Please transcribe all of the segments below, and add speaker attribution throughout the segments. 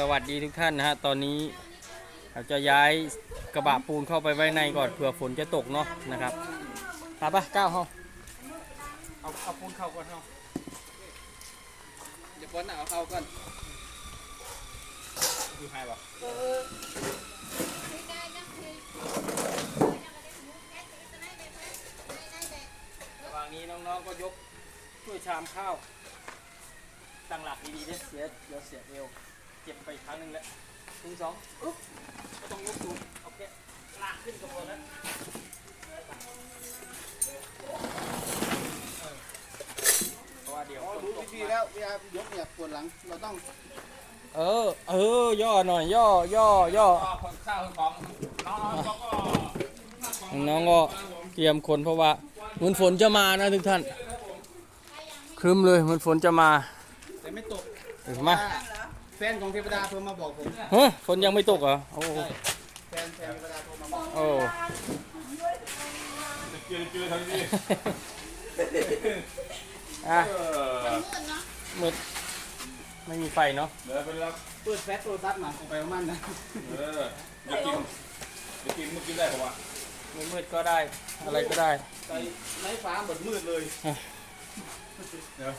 Speaker 1: สวัสดีทุกท่านนะฮะตอนนี้เราจะย้ายกระบะปูนเข้าไปไว้ในก่อนเผื่อฝนจะตกเนาะนะครับตาปะก้าวเฮาเอาเอาปูนเข้าก่อนเฮา
Speaker 2: เดี๋ยวฝนเอาเข้าก่อน
Speaker 1: คือใครวะระหว่างนี้น้องๆก็ยกช่วยชามข้าวตั้งหลักดีๆเนี่ยเสียเดี๋ยวเสียเอว เจ็บไปอีกครั้งหนึ่งแล้วหนึ่งสองอุ๊บก็ต้องยกสูงโอเคลากขึ้นก็พอแล้วเพราะว่าเดี๋ยว
Speaker 2: อ๋อ
Speaker 1: ฝน
Speaker 2: รู้
Speaker 1: ต
Speaker 2: วิ
Speaker 1: ก
Speaker 2: ธี
Speaker 1: มา
Speaker 2: แล้วเวลายกเนี่ยปวดหลังเราต้อง
Speaker 1: เออ เออย่อหน่อย ย่อ ย่อ ย่อ
Speaker 3: คนข้าวของน้องๆก็
Speaker 1: น้องๆก็เตรียมคนเพราะว่าเหมือนฝนจะมานะทุกท่านครึ้มเลยเหมือนฝนจะมา
Speaker 2: แต่ไม่ตก
Speaker 1: เห็นไหม
Speaker 2: แฟนของเทวดาโทรมาบอกผม
Speaker 1: เฮ้ยฝนยังไม่ตกเหรอโอ้
Speaker 2: แฟนแฟนเทวดาโทรมาบอก
Speaker 1: โอ้
Speaker 3: เจือเจือทางนี้
Speaker 1: อะ
Speaker 3: เออ
Speaker 1: มืดไม่มีไฟเนาะ
Speaker 3: เดี๋ยวไปรับ
Speaker 2: เปิดแฟลชโทรศัพท์มาออกไปประมาณนั้น
Speaker 3: เออเดี๋ยวกินเดี๋ยวกินเมื่อกี้ได้ผมว่า
Speaker 1: มืดๆก็ได้ อะไรก็ได้
Speaker 2: ใส่ไร้ฟ้าเบิดมืดเลย
Speaker 3: เดี๋ยว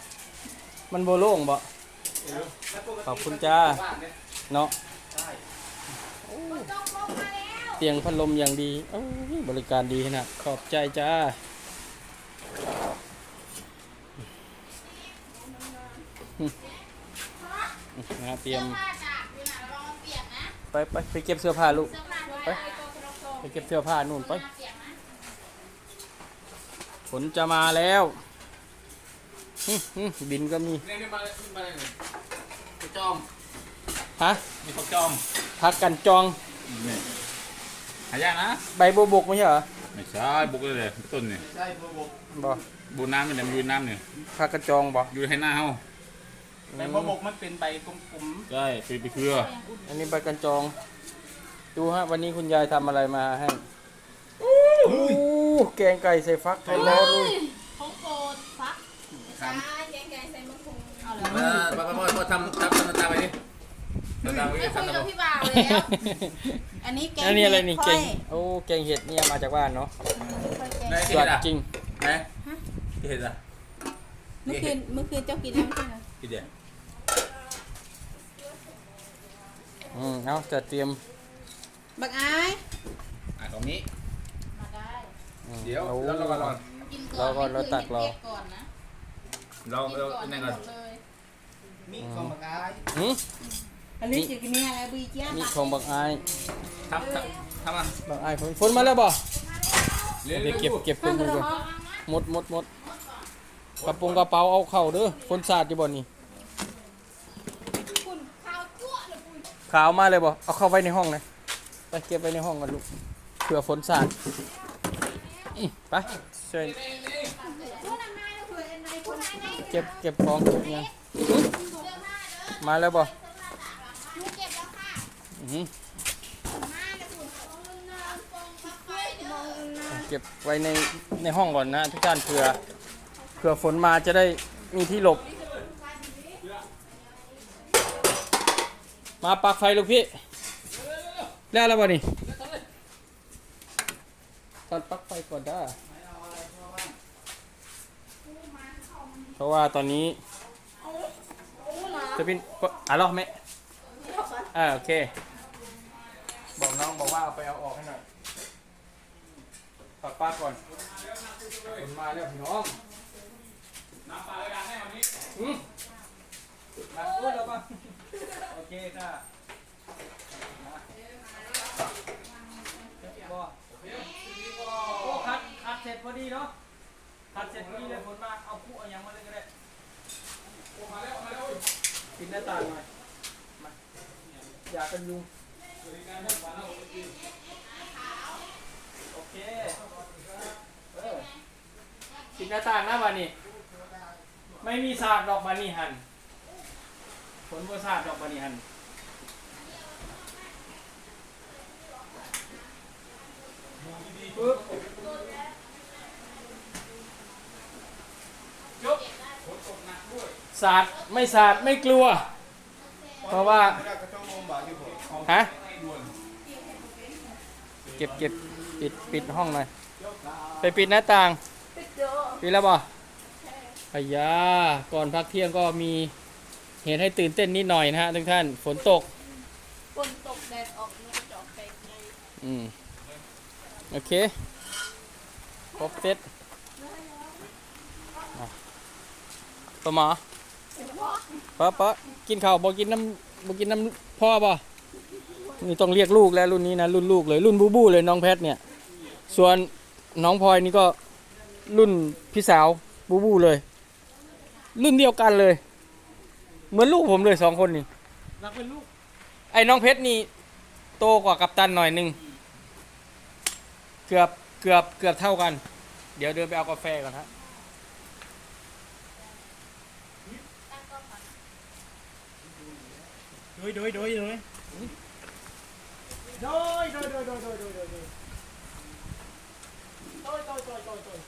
Speaker 1: มันโบโล่งบ่ ขอบคุณจ้า
Speaker 2: บ้นเนี่ย
Speaker 1: เนาะ
Speaker 2: ใช่
Speaker 1: เตียงพัดลมอย่างดีโอ้ยบริการดีขนาดขอบใจจ้า นะฮะเตรียม
Speaker 4: ผ้าจากอยู่ไหนระวังมันเปียกนะ
Speaker 1: ไปไปไปเก็บเสื้อผ้าลูก
Speaker 4: เสื้อผ้าด้วย
Speaker 1: ไป
Speaker 4: ไอ้ตัวกระโดด
Speaker 1: ไปเก็บเสื้อผ้านู่นไป
Speaker 4: เปียกนะ
Speaker 1: ฝนจะมาแล้วหึหึ บินก็มี
Speaker 3: นี่นี่มานี่มาเลยไปจอม
Speaker 1: ฮะ
Speaker 3: มีเขาจอม
Speaker 1: พักกันจอง
Speaker 3: นี่หายากนะ
Speaker 1: ใบโบวบกไม่ใช่เหรอ
Speaker 3: ไม่ใช่บุกเลยเลยต้นนี่
Speaker 2: ใช่ระบบ
Speaker 1: บ่
Speaker 3: บูน้ำมันเนี่ยมันอยู่น้ำเนี่ย
Speaker 1: พักกันจองบ่
Speaker 3: อยู่ให้หน้าเฮา
Speaker 2: แต่ระบบมันเป็นใบกลม
Speaker 3: ใช่ไปไปเครือ
Speaker 1: อันนี้ใบกันจอง ดูฮะวันนี้คุณยายทำอะไรมาให้โอ้แกงไก่ใส่ฟักไทยร้อนเลย
Speaker 4: ของโปรดฟัก จ้าแกงไก่ใส่มะพร้าวเอาเหรอ
Speaker 3: เออมามามาทำทำทำตามไปดิทำตามไป
Speaker 4: ไม่
Speaker 3: ดิ
Speaker 4: คุย
Speaker 3: ทำตาม
Speaker 4: กับ
Speaker 3: ไป
Speaker 4: พี่บ่าวแล้ว อันนี้แกง
Speaker 1: อันนี้อะไรนี่
Speaker 4: ค่
Speaker 1: แก
Speaker 4: อย
Speaker 1: งโอ้แกงเห็ดเนี่ยมาจากบ้านเนาะ
Speaker 3: ไหน
Speaker 1: ส
Speaker 3: ที่
Speaker 1: วั
Speaker 3: เห็
Speaker 1: ส
Speaker 3: ดอะ
Speaker 1: จริง
Speaker 3: ไหนที่เห็ดอะ
Speaker 4: เมื่อคืนเมื่อคืนเจ้ากินแล้วไม่ใช่เหรอ
Speaker 3: ที่เดียว
Speaker 1: อืมเอาจะเตรียม
Speaker 4: บักอาย
Speaker 3: อะตรงนี้
Speaker 4: มาได้
Speaker 1: อืม
Speaker 3: เดี๋ยว
Speaker 1: โอ้
Speaker 3: แล้วเราก็รอ
Speaker 4: กิน
Speaker 1: เรา
Speaker 4: ก่อน
Speaker 1: ก็เราตักรอ
Speaker 4: เก็บก่อนนะ
Speaker 3: เรา
Speaker 4: กิน
Speaker 3: เรา
Speaker 4: ก่อน
Speaker 3: นั่น
Speaker 4: ห
Speaker 3: ก่อน
Speaker 4: มดเลย
Speaker 2: ๆมีของปากกาย
Speaker 1: หืม
Speaker 4: อันนี้จะกินนี่อะไรบีเจ้า
Speaker 1: มีของบักอาย
Speaker 3: ทำทำทำมา
Speaker 1: บักอายฝนฝนมาแล้วบ่
Speaker 3: เร็ว
Speaker 1: เดี๋ยวเก็บ
Speaker 3: ๆ
Speaker 1: เก็บคนดูก่อนหมดหมดหมดกระโปรงกระเป๋าเอาเข้าเด้อฝนสาดอยู่บ่นี่
Speaker 4: คุณข้าวจั่วเลยคุณ
Speaker 1: ขาวมาเลยบ่เอาเข้าไว้ในห้องเลยไปเก็บไว้ในห้องกันลูกเผื่อฝนสาดอืมไปเชิญ
Speaker 4: คุณ
Speaker 1: ก็บเก็บของเก็บยัง
Speaker 4: เสื้อผ้าเด้อ
Speaker 1: มาแล้วบ่
Speaker 4: ลูกเก็บแล้วค่ะ
Speaker 1: อื้อหือ
Speaker 4: มาเดี๋ยวคุณเอาเงินนอนฟองปลั๊กไฟเด้อ
Speaker 1: เก็บไว้ในในห้องก่อนนะทุกท่านเผื่อเผื่อฝนมาจะได้มีที่หลบ มาปักไฟลูกพี่ แล้วแล้วบ่นี่ตอนปลักไฟก่อนได้ เพราะว่าตอนนี้จะเป็นอะรอไหมอ่าโอเค บอกน้องบอกว่าเอาไปเอาออกให้หน่อยปักปลักก่อนฝนมาแล้วพี่น้อง
Speaker 3: น้ำปลาเลยดังแน่วันนี้
Speaker 1: อืมมาพูดแล้วป่ะโอเคค่ะมาบ่โอ้คัดคัดเสร็จพอดีเนาะ คัดเสร็จพอดีเลยฝนมาเอาคู่เอาหยังมาเลยก็ได้
Speaker 3: โอ้มาแล้วมาแล้ว
Speaker 1: ปิดหน้าต่างหน่อยมาอย่ากันยุงโอเคเออปิดหน้าต่างนะบานี่ไม่มีสาดดอกบานี่หันฝนก็สาดดอกบานี่หันปึ๊บจ สาดไม่สาดไม่กลัว เพราะว่า
Speaker 2: ไม่ได้กระโจมำบากอยู่ผม
Speaker 1: ฮะเก็บเก็บปิดปิดห้องหน่อยไปปิดหน้าต่าง
Speaker 4: ปิดเยอะ
Speaker 1: ปิดแล้วบ่พยาก่อนพักเที่ยงก็มีเหตุให้ตื่นเต้นนิดหน่อยนะฮะทุกท่านฝนตก
Speaker 4: ฝนตกแดดออกมันจะออกไปไง
Speaker 1: อืมโอเคครบเซตอะปะหมอ ปะปะกินข้าวบ่กินน้ำบ่กินน้ำพ่อบ่นี่ต้องเรียกลูกแล้วรุ่นนี้นะรุ่นลูกเลยรุ่นบูบูเลยน้องแพทเนี่ย ส่วนน้องพลอยนี่ก็รุ่นพี่สาวบูบูเลย รุ่นเดียวกันเลย เหมือนลูกผมเลยสองคนนี่
Speaker 2: รักเป็นลูก
Speaker 1: ไอ้น้องเพชรนี่โตกว่ากัปตันหน่อยหนึงเกือบเกือบเกือบเท่ากัน เดี๋ยวเดินไปเอากาแฟก่อนฮะ
Speaker 2: โดยโดยโดยโดยโดยโดยโดยโดยโดยโดยโดยโดยโดยโดยโดยโดยโดย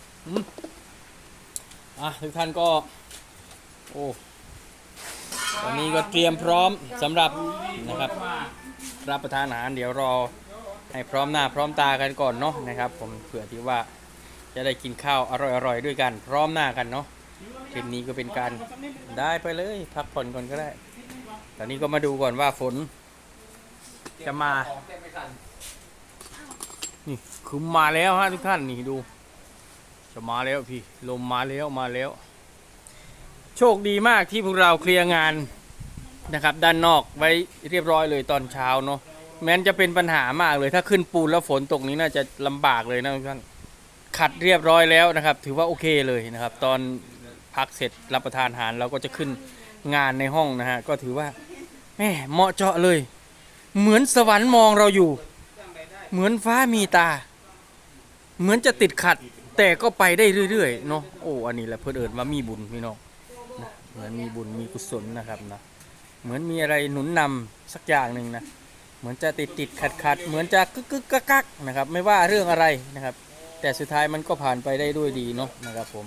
Speaker 1: อะทุกท่านก็โอ้ตอนนี้ก็เตรียมพร้อมสำหรับนะครับรับประทานอาหารเดี๋ยวรอให้พร้อมหน้าพร้อมตากันก่อนเนาะนะครับผมเผื่อที่ว่าจะได้กินข้าวอร่อยๆด้วยกันพร้อมหน้ากันเนาะคลิปนี้ก็เป็นการได้ไปเลยพักผ่อนก่อนก็ได้ ตอนนี้ก็มาดูก่อนว่าฝน จะมา นี่คือมาแล้วฮะทุกท่านนี่ดู จะมาแล้วพี่ ลมมาแล้วมาแล้ว โชคดีมากที่พวกเราเคลียร์งานนะครับ ด้านนอกไว้เรียบร้อยเลยตอนเช้าเนาะแม้นจะเป็นปัญหามากเลยถ้าขึ้นปูนแล้วฝนตกนี้น่าจะลำบากเลยนะทุกท่านขัดเรียบร้อยแล้วนะครับ ถือว่าโอเคเลยนะครับ ตอนพักเสร็จรับประทานอาหารเราก็จะขึ้นงานในห้องนะฮะก็ถือว่า แหมเหมาะเจาะเลย เหมือนสวรรค์มองเราอยู่ เหมือนฟ้ามีตา เหมือนจะติดขัด แต่ก็ไปได้เรื่อยๆเนาะโอ้อันนี้แหละเพื่อนเอิญว่ามีบุญพี่น้องนะเหมือนมีบุญมีกุศลนะครับนะเหมือนมีอะไรหนุนนำสักอย่างหนึ่งนะเหมือนจะติดติดขัดขัดเหมือนจะกึกกึกกักกักนะครับ ไม่ว่าเรื่องอะไรนะครับ แต่สุดท้ายมันก็ผ่านไปได้ด้วยดีเนาะนะครับผม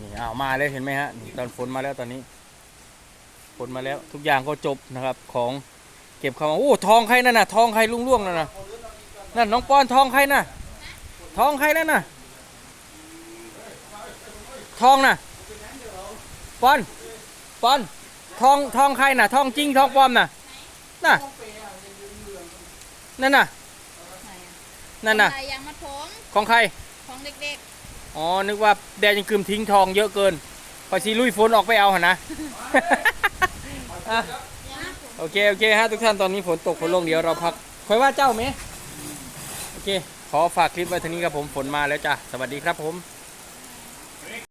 Speaker 1: นี่อ้าวมาแล้วเห็นไหมฮะตอนฝนมาแล้วตอนนี้ ฝนมาแล้วทุกอย่างก็จบนะครับของเก็บเข้ามาโอ้ทองใครนั่นน่ะทองใครลุ่งล่วงๆนั่นน่ะนั่นน้องปอนทองใครน่ะทองใครนั่นน่ะทองน่ะปอนปอนทองทองใครน่ะทองจริงทองปลอมน่ะน่ะนั่นน่ะนั่นน่ะ
Speaker 4: อะไรยังมาถม
Speaker 1: ของใคร
Speaker 4: ของเด็ก
Speaker 1: อ๋อนึกว่าแดนยังกึมทิ้งทองเยอะเกินพอซีลุยฝนออกไปเอาหนนะ อะโอเค โอเคฮะทุกท่านตอนนี้ฝนตกฝนลงเดี๋ยวเราพักคอยว่าเจ้าไหมโอเค ขอฝากคลิปไว้เท่านี้ครับผมฝนมาแล้วจ้ะ สวัสดีครับผม